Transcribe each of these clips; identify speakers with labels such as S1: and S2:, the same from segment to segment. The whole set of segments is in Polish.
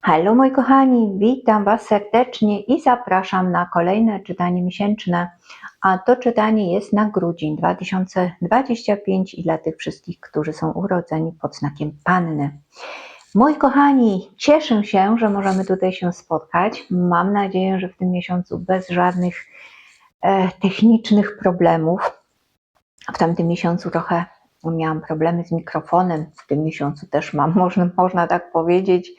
S1: Halo moi kochani, witam Was serdecznie i zapraszam na kolejne czytanie miesięczne. A to czytanie jest na grudzień 2025 i dla tych wszystkich, którzy są urodzeni pod znakiem Panny. Moi kochani, cieszę się, że możemy tutaj się spotkać. Mam nadzieję, że w tym miesiącu bez żadnych e, technicznych problemów. W tamtym miesiącu trochę miałam problemy z mikrofonem, w tym miesiącu też mam, można, można tak powiedzieć.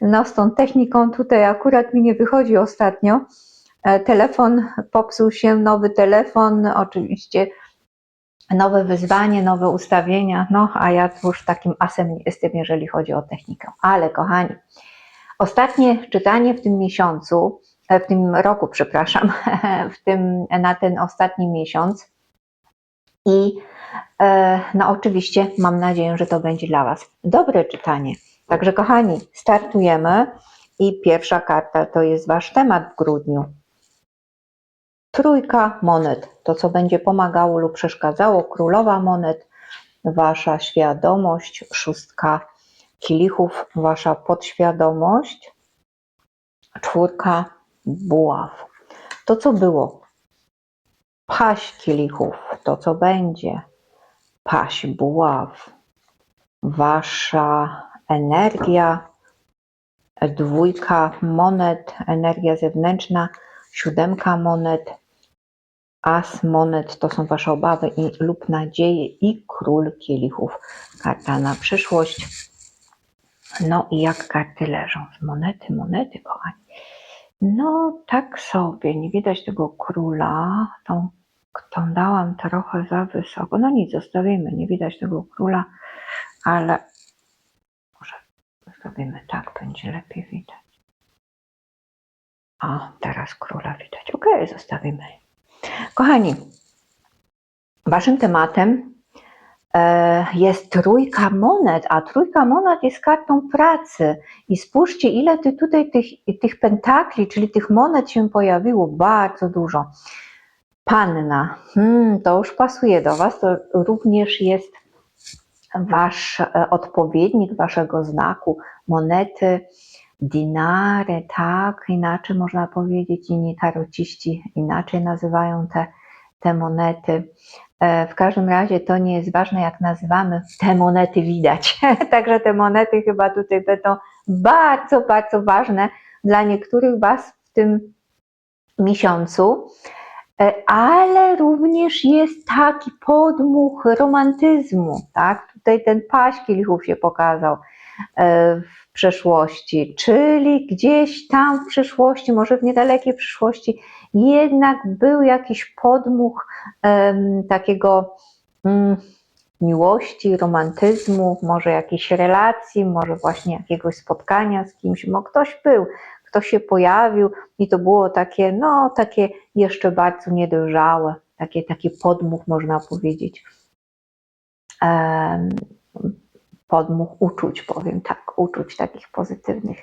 S1: No z tą techniką tutaj akurat mi nie wychodzi ostatnio. E, Telefon popsuł się, nowy telefon, oczywiście nowe wyzwanie, nowe ustawienia, no a ja już takim asem jestem, jeżeli chodzi o technikę. Ale kochani, ostatnie czytanie w tym miesiącu, e, w tym roku, przepraszam, w tym, na ten ostatni miesiąc i e, no oczywiście mam nadzieję, że to będzie dla Was dobre czytanie. Także kochani, startujemy i pierwsza karta to jest Wasz temat w grudniu. Trójka monet, to co będzie pomagało lub przeszkadzało, królowa monet, Wasza świadomość, szóstka kielichów, Wasza podświadomość, czwórka buław. To co było, paść kielichów, to co będzie, paść buław, wasza energia, dwójka monet, energia zewnętrzna, siódemka monet, as monet to są wasze obawy i, lub nadzieje i król kielichów, karta na przyszłość. No i jak karty leżą? Monety, monety, kochani. No, tak sobie, nie widać tego króla. Tą, tą dałam trochę za wysoko. No nic, zostawimy, nie widać tego króla, ale może zrobimy tak, będzie lepiej widać. O, teraz króla widać. Ok, zostawimy. Kochani, waszym tematem e, jest trójka monet, a trójka monet jest kartą pracy. I spójrzcie, ile ty tutaj tych, tych pentakli, czyli tych monet się pojawiło, bardzo dużo. Panna, hmm, to już pasuje do Was, to również jest Wasz e, odpowiednik Waszego znaku, monety, dinary, tak, inaczej można powiedzieć, inni tarociści inaczej nazywają te, te monety. E, W każdym razie to nie jest ważne, jak nazywamy, te monety widać. Także te monety chyba tutaj będą bardzo, bardzo ważne dla niektórych Was w tym miesiącu. E, Ale również jest taki podmuch romantyzmu, tak? Tutaj ten paść kielichów się pokazał e, w przeszłości, czyli gdzieś tam w przyszłości, może w niedalekiej przyszłości, jednak był jakiś podmuch em, takiego mm, miłości, romantyzmu, może jakiejś relacji, może właśnie jakiegoś spotkania z kimś, bo ktoś był, ktoś się pojawił i to było takie, no takie jeszcze bardzo niedojrzałe, takie, taki podmuch można powiedzieć. Em, podmuch uczuć, powiem tak, uczuć takich pozytywnych.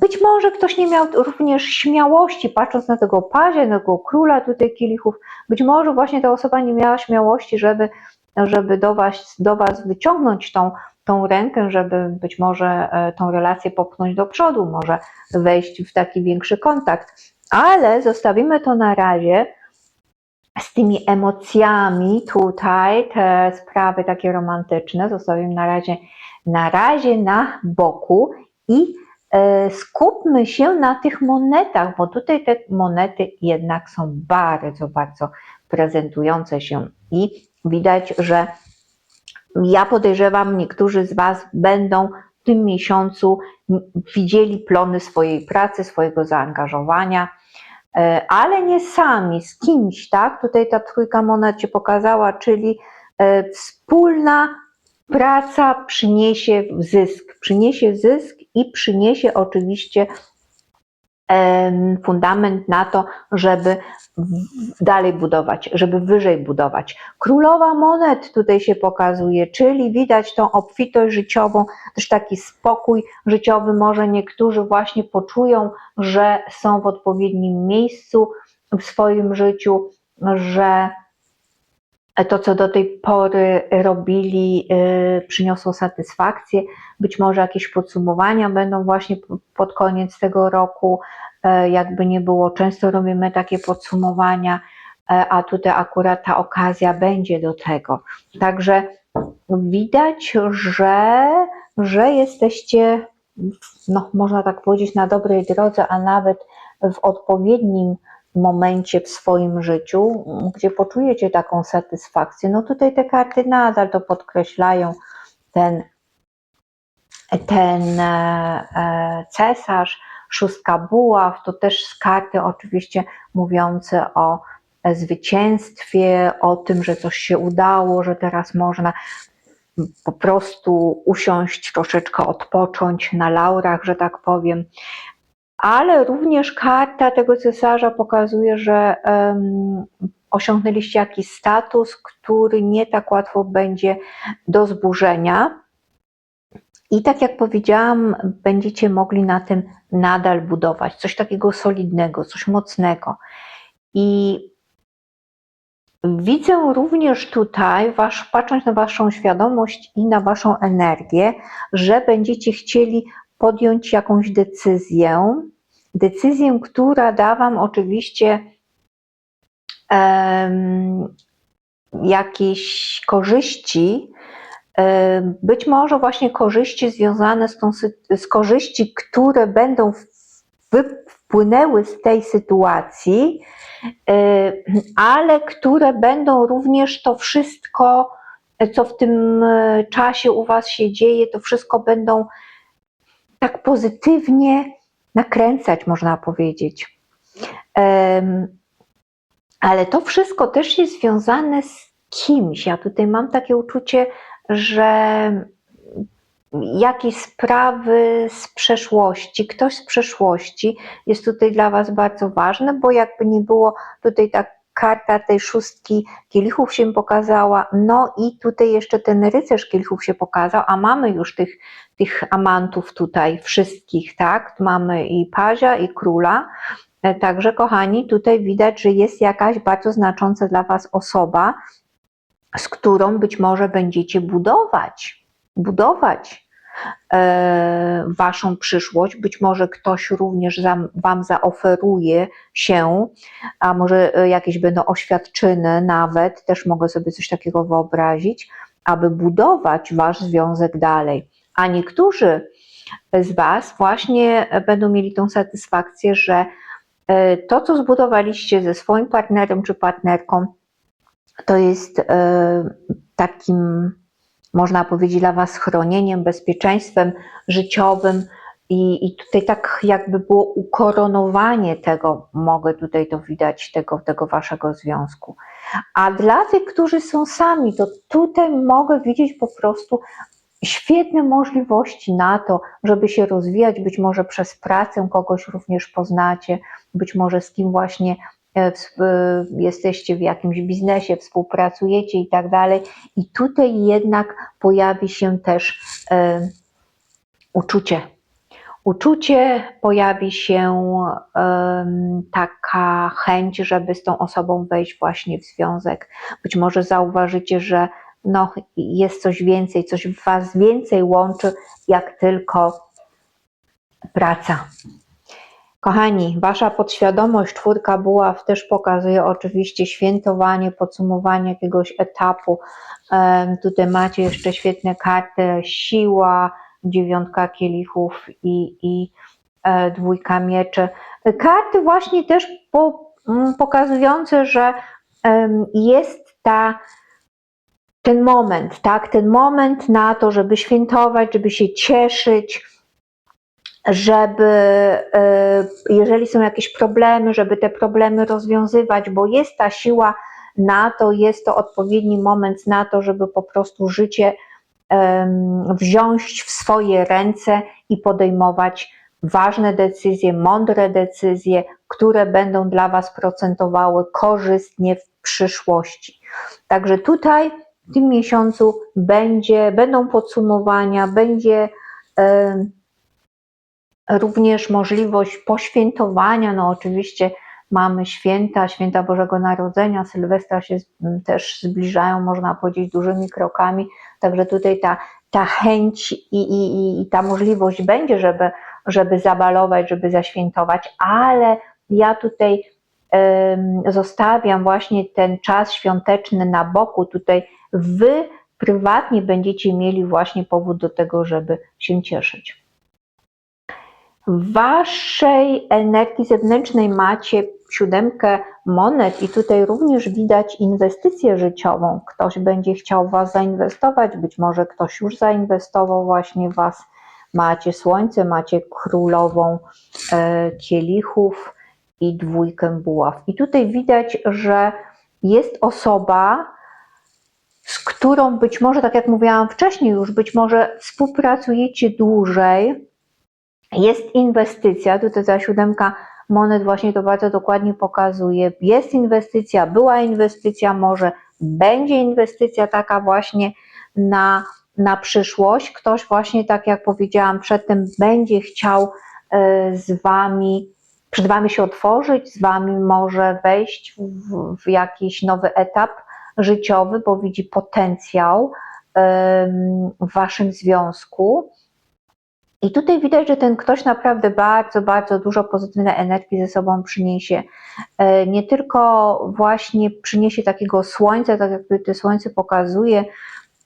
S1: Być może ktoś nie miał również śmiałości, patrząc na tego pazie, na tego króla tutaj kielichów, być może właśnie ta osoba nie miała śmiałości, żeby, żeby do, was, do Was wyciągnąć tą, tą rękę, żeby być może e, tą relację popchnąć do przodu, może wejść w taki większy kontakt. Ale zostawimy to na razie z tymi emocjami tutaj, te sprawy takie romantyczne, zostawimy na razie na, razie na boku i e, skupmy się na tych monetach, bo tutaj te monety jednak są bardzo, bardzo prezentujące się i widać, że ja podejrzewam, niektórzy z Was będą w tym miesiącu widzieli plony swojej pracy, swojego zaangażowania, e, ale nie sami, z kimś, tak? Tutaj ta trójka monet Cię pokazała, czyli e, wspólna praca przyniesie zysk, przyniesie zysk i przyniesie oczywiście fundament na to, żeby dalej budować, żeby wyżej budować. Królowa monet tutaj się pokazuje, czyli widać tą obfitość życiową, też taki spokój życiowy. Może niektórzy właśnie poczują, że są w odpowiednim miejscu w swoim życiu, że to, co do tej pory robili, y, przyniosło satysfakcję. Być może jakieś podsumowania będą właśnie pod koniec tego roku. E, Jakby nie było, często robimy takie podsumowania, e, a tutaj akurat ta okazja będzie do tego. Także widać, że, że jesteście, no, można tak powiedzieć, na dobrej drodze, a nawet w odpowiednim momencie w swoim życiu, gdzie poczujecie taką satysfakcję. No tutaj te karty nadal to podkreślają. Ten, ten e, e, cesarz, szóstka buław, to też karty oczywiście mówiące o zwycięstwie, o tym, że coś się udało, że teraz można po prostu usiąść, troszeczkę odpocząć na laurach, że tak powiem. Ale również karta tego cesarza pokazuje, że um, osiągnęliście jakiś status, który nie tak łatwo będzie do zburzenia. I tak jak powiedziałam, będziecie mogli na tym nadal budować coś takiego solidnego, coś mocnego. I Widzę również tutaj, wasz, patrząc na Waszą świadomość i na Waszą energię, że będziecie chcieli podjąć jakąś decyzję. Decyzję, która da Wam oczywiście um, jakieś korzyści, um, być może właśnie korzyści związane z tą z korzyści, które będą wpłynęły z tej sytuacji, Y, ale które będą również to wszystko, co w tym y, czasie u Was się dzieje, to wszystko będą tak pozytywnie nakręcać, można powiedzieć. Ale to wszystko też jest związane z kimś. Ja tutaj mam takie uczucie, że jakieś sprawy z przeszłości, ktoś z przeszłości jest tutaj dla Was bardzo ważny, bo jakby nie było tutaj ta karta tej szóstki kielichów się pokazała, no i tutaj jeszcze ten rycerz kielichów się pokazał, a mamy już tych, tych amantów tutaj wszystkich, tak? Mamy i pazia, i króla. E, także, kochani, tutaj widać, że jest jakaś bardzo znacząca dla Was osoba, z którą być może będziecie budować budować waszą przyszłość. Być może ktoś również wam zaoferuje się, a może e, jakieś będą oświadczyny nawet, też mogę sobie coś takiego wyobrazić, aby budować wasz związek dalej. A niektórzy z was właśnie będą mieli tą satysfakcję, że e, to, co zbudowaliście ze swoim partnerem czy partnerką, to jest takim można powiedzieć, dla Was chronieniem, bezpieczeństwem życiowym. I, I tutaj tak jakby było ukoronowanie tego, mogę tutaj to widać, tego, tego Waszego związku. A dla tych, którzy są sami, to tutaj mogę widzieć po prostu świetne możliwości na to, żeby się rozwijać, być może przez pracę kogoś również poznacie, być może z kim właśnie jesteście w jakimś biznesie, współpracujecie i tak dalej. I tutaj jednak pojawi się też e, uczucie. Uczucie, pojawi się taka chęć, żeby z tą osobą wejść właśnie w związek. Być może zauważycie, że no, jest coś więcej, coś Was więcej łączy, jak tylko praca. Kochani, wasza podświadomość, czwórka buław też pokazuje oczywiście świętowanie, podsumowanie jakiegoś etapu. Tutaj macie jeszcze świetne karty, siła, dziewiątka kielichów i, i e, dwójka mieczy. Karty właśnie też po, pokazujące, że jest ta ten moment, tak, ten moment na to, żeby świętować, żeby się cieszyć, żeby e, jeżeli są jakieś problemy, żeby te problemy rozwiązywać, bo jest ta siła na to, jest to odpowiedni moment na to, żeby po prostu życie wziąć w swoje ręce i podejmować ważne decyzje, mądre decyzje, które będą dla Was procentowały korzystnie w przyszłości. Także tutaj w tym miesiącu będzie, będą podsumowania, będzie również możliwość poświętowania, no oczywiście mamy święta, święta Bożego Narodzenia, Sylwestra się też zbliżają, można powiedzieć, dużymi krokami, także tutaj ta, ta chęć i, i, i ta możliwość będzie, żeby, żeby zabalować, żeby zaświętować, ale ja tutaj zostawiam właśnie ten czas świąteczny na boku, tutaj wy prywatnie będziecie mieli właśnie powód do tego, żeby się cieszyć. W waszej energii zewnętrznej macie siódemkę monet i tutaj również widać inwestycję życiową. Ktoś będzie chciał was zainwestować, być może ktoś już zainwestował właśnie was. Macie słońce, macie królową e, kielichów i dwójkę buław. I tutaj widać, że jest osoba, z którą być może, tak jak mówiłam wcześniej już, być może współpracujecie dłużej, jest inwestycja, tutaj ta siódemka monet właśnie to bardzo dokładnie pokazuje, jest inwestycja, była inwestycja, może będzie inwestycja taka właśnie na, na przyszłość. Ktoś właśnie, tak jak powiedziałam przedtem, będzie chciał e, z Wami, przed Wami się otworzyć, z Wami może wejść w, w jakiś nowy etap życiowy, bo widzi potencjał w Waszym związku. I tutaj widać, że ten ktoś naprawdę bardzo, bardzo dużo pozytywnej energii ze sobą przyniesie. E, Nie tylko właśnie przyniesie takiego słońca, tak jak tutaj słońce pokazuje,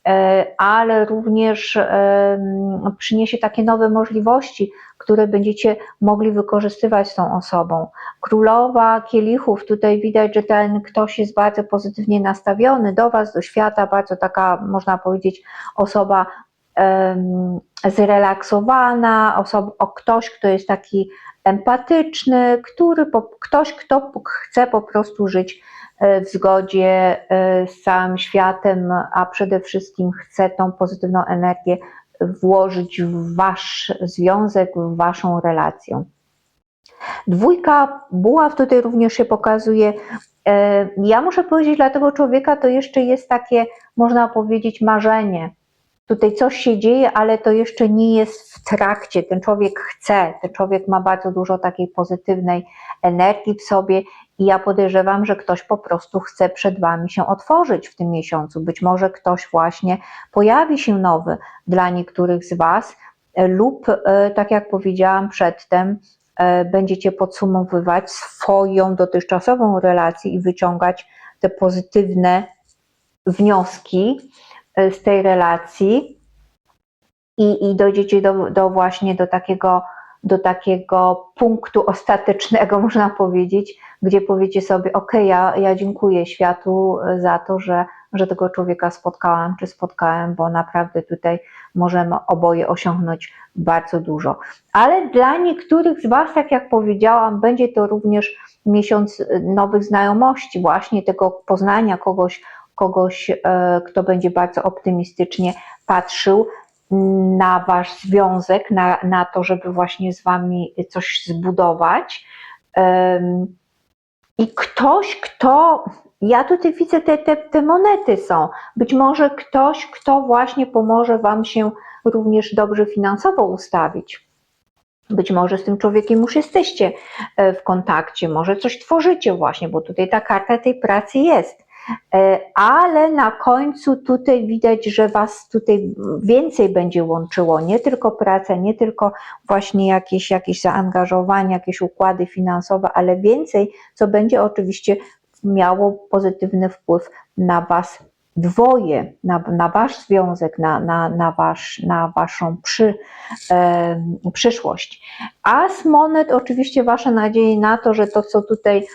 S1: e, ale również em, przyniesie takie nowe możliwości, które będziecie mogli wykorzystywać z tą osobą. Królowa kielichów, tutaj widać, że ten ktoś jest bardzo pozytywnie nastawiony do Was, do świata, bardzo taka, można powiedzieć, osoba zrelaksowana, osoba, o ktoś, kto jest taki empatyczny, który, ktoś, kto chce po prostu żyć e, w zgodzie e, z całym światem, a przede wszystkim chce tą pozytywną energię włożyć w wasz związek, w waszą relację. Dwójka buław tutaj również się pokazuje. E, Ja muszę powiedzieć, dla tego człowieka to jeszcze jest takie, można powiedzieć, marzenie. Tutaj coś się dzieje, ale to jeszcze nie jest w trakcie. Ten człowiek chce, ten człowiek ma bardzo dużo takiej pozytywnej energii w sobie i ja podejrzewam, że ktoś po prostu chce przed Wami się otworzyć w tym miesiącu. Być może ktoś właśnie pojawi się nowy dla niektórych z Was lub, e, tak jak powiedziałam przedtem, e, będziecie podsumowywać swoją dotychczasową relację i wyciągać te pozytywne wnioski z tej relacji i, i dojdziecie do, do właśnie do takiego, do takiego punktu ostatecznego, można powiedzieć, gdzie powiecie sobie, ok, ja, ja dziękuję światu za to, że, że tego człowieka spotkałam czy spotkałem, bo naprawdę tutaj możemy oboje osiągnąć bardzo dużo. Ale dla niektórych z Was, tak jak powiedziałam, będzie to również miesiąc nowych znajomości, właśnie tego poznania kogoś, kogoś, e, kto będzie bardzo optymistycznie patrzył na wasz związek, na, na to, żeby właśnie z wami coś zbudować. I ktoś, kto. Ja tutaj widzę te, te, te monety są. Być może ktoś, kto właśnie pomoże wam się również dobrze finansowo ustawić. Być może z tym człowiekiem już jesteście e, w kontakcie, może coś tworzycie właśnie, bo tutaj ta karta tej pracy jest. E, Ale na końcu tutaj widać, że Was tutaj więcej będzie łączyło, nie tylko praca, nie tylko właśnie jakieś, jakieś zaangażowanie, jakieś układy finansowe, ale więcej, co będzie oczywiście miało pozytywny wpływ na Was dwoje, na, na Wasz związek, na, na, na, wasz, na Waszą przy, e, przyszłość. A z monet oczywiście Wasze nadzieje na to, że to, co tutaj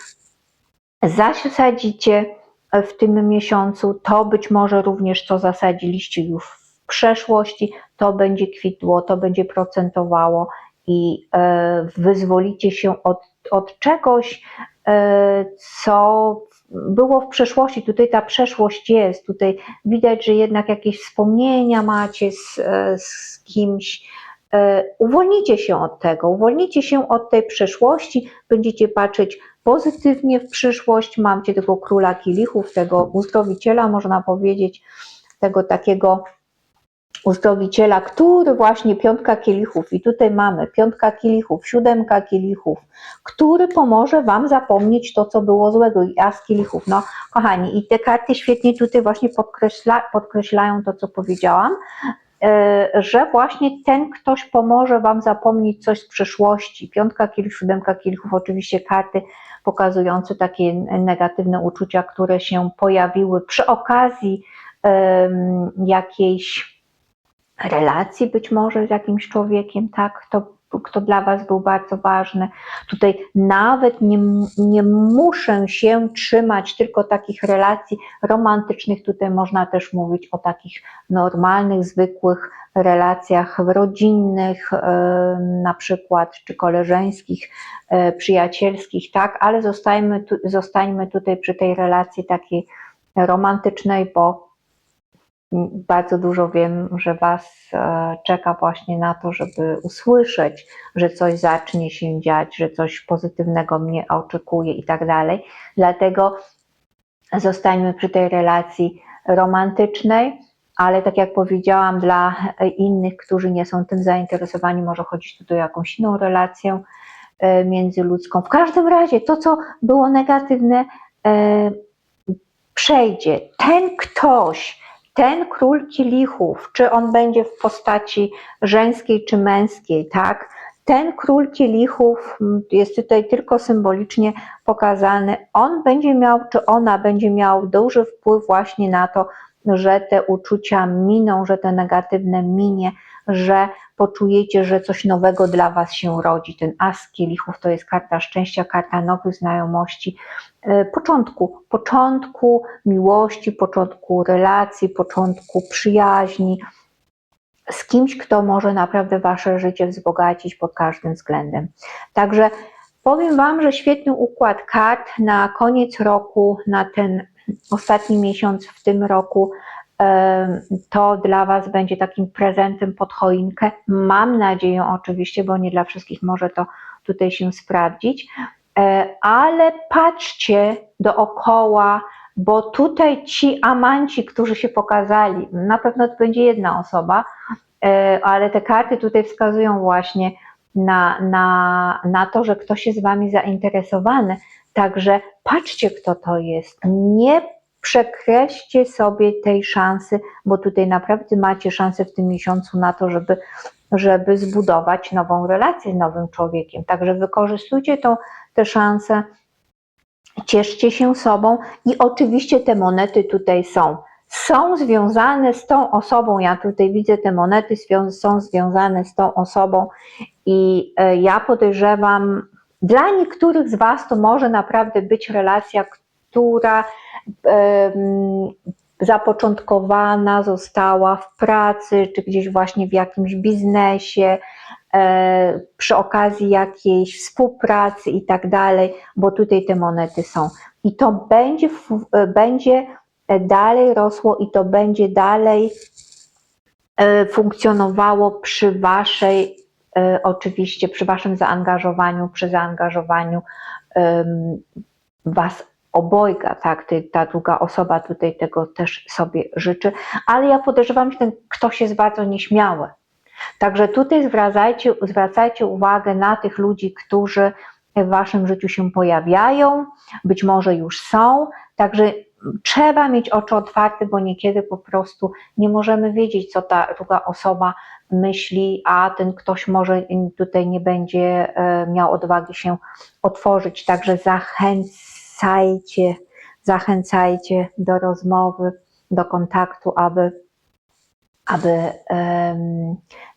S1: zasadzicie w tym miesiącu, to być może również co zasadziliście już w przeszłości, to będzie kwitło, to będzie procentowało i e, wyzwolicie się od, od czegoś, e, co było w przeszłości. Tutaj ta przeszłość jest, tutaj widać, że jednak jakieś wspomnienia macie z, e, z kimś. Uwolnicie się od tego, uwolnicie się od tej przeszłości, będziecie patrzeć pozytywnie w przyszłość. Macie tego króla kielichów, tego uzdrowiciela, można powiedzieć, tego takiego uzdrowiciela, który właśnie piątka kielichów, i tutaj mamy piątka kielichów, siódemka kielichów, który pomoże Wam zapomnieć to, co było złego, i as kielichów. No, kochani, i te karty świetnie tutaj właśnie podkreśla, podkreślają to, co powiedziałam, e, że właśnie ten ktoś pomoże Wam zapomnieć coś z przeszłości. Piątka kielichów, siódemka kielichów, oczywiście karty pokazujące takie negatywne uczucia, które się pojawiły przy okazji jakiejś relacji być może z jakimś człowiekiem, tak, kto, kto dla Was był bardzo ważny. Tutaj nawet nie, nie muszę się trzymać tylko takich relacji romantycznych, tutaj można też mówić o takich normalnych, zwykłych relacjach rodzinnych, e, na przykład, czy koleżeńskich, e, przyjacielskich, tak, ale zostańmy, tu, zostańmy tutaj przy tej relacji takiej romantycznej, bo bardzo dużo wiem, że Was e, czeka właśnie na to, żeby usłyszeć, że coś zacznie się dziać, że coś pozytywnego mnie oczekuje i tak dalej. Dlatego zostańmy przy tej relacji romantycznej, ale tak jak powiedziałam, dla innych, którzy nie są tym zainteresowani, może chodzić tu o jakąś inną relację e, międzyludzką. W każdym razie to, co było negatywne, e, przejdzie. Ten ktoś, ten król kielichów, czy on będzie w postaci żeńskiej czy męskiej, tak? Ten król kielichów jest tutaj tylko symbolicznie pokazany. On będzie miał, czy ona będzie miał duży wpływ właśnie na to, że te uczucia miną, że te negatywne minie, że poczujecie, że coś nowego dla Was się rodzi. Ten as kielichów to jest karta szczęścia, karta nowych znajomości, e, początku, początku miłości, początku relacji, początku przyjaźni z kimś, kto może naprawdę Wasze życie wzbogacić pod każdym względem. Także powiem Wam, że świetny układ kart na koniec roku, na ten ostatni miesiąc w tym roku to dla Was będzie takim prezentem pod choinkę. Mam nadzieję oczywiście, bo nie dla wszystkich może to tutaj się sprawdzić, e, ale patrzcie dookoła, bo tutaj ci amanci, którzy się pokazali, na pewno to będzie jedna osoba, e, ale te karty tutaj wskazują właśnie na, na, na to, że ktoś jest Wami zainteresowany. Także patrzcie, kto to jest. Nie przekreślcie sobie tej szansy, bo tutaj naprawdę macie szansę w tym miesiącu na to, żeby, żeby zbudować nową relację z nowym człowiekiem. Także wykorzystujcie tą, tę szansę, cieszcie się sobą i oczywiście te monety tutaj są. Są związane z tą osobą, ja tutaj widzę te monety, są związane z tą osobą i e, ja podejrzewam, dla niektórych z Was to może naprawdę być relacja, która zapoczątkowana została w pracy, czy gdzieś właśnie w jakimś biznesie, e, przy okazji jakiejś współpracy i tak dalej, bo tutaj te monety są. I to będzie, e, będzie dalej rosło i to będzie dalej e, funkcjonowało przy waszej, oczywiście przy waszym zaangażowaniu, przy zaangażowaniu was obojga, tak, ta druga osoba tutaj tego też sobie życzy, ale ja podejrzewam, że ten ktoś jest bardzo nieśmiały. Także tutaj zwracajcie, zwracajcie uwagę na tych ludzi, którzy w waszym życiu się pojawiają, być może już są, także trzeba mieć oczy otwarte, bo niekiedy po prostu nie możemy wiedzieć, co ta druga osoba myśli, a ten ktoś może tutaj nie będzie e, miał odwagi się otworzyć. Także zachęcajcie, zachęcajcie do rozmowy, do kontaktu, aby, aby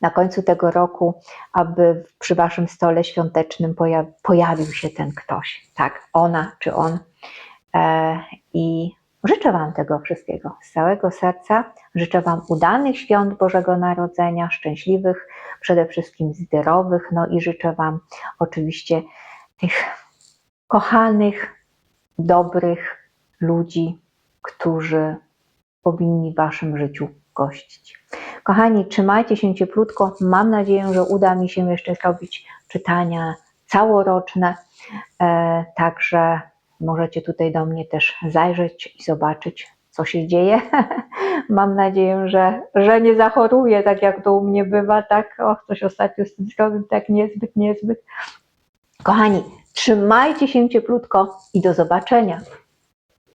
S1: na końcu tego roku, aby przy waszym stole świątecznym pojawił się ten ktoś, tak, ona czy on. E, I życzę Wam tego wszystkiego z całego serca. Życzę Wam udanych świąt Bożego Narodzenia, szczęśliwych, przede wszystkim zdrowych, no i życzę Wam oczywiście tych kochanych, dobrych ludzi, którzy powinni w Waszym życiu gościć. Kochani, trzymajcie się cieplutko. Mam nadzieję, że uda mi się jeszcze zrobić czytania całoroczne. E, także możecie tutaj do mnie też zajrzeć i zobaczyć, co się dzieje. Mam nadzieję, że, że nie zachoruję, tak jak to u mnie bywa, tak, och, coś ostatnio z tym zrobił, tak niezbyt, niezbyt. Kochani, trzymajcie się cieplutko i do zobaczenia.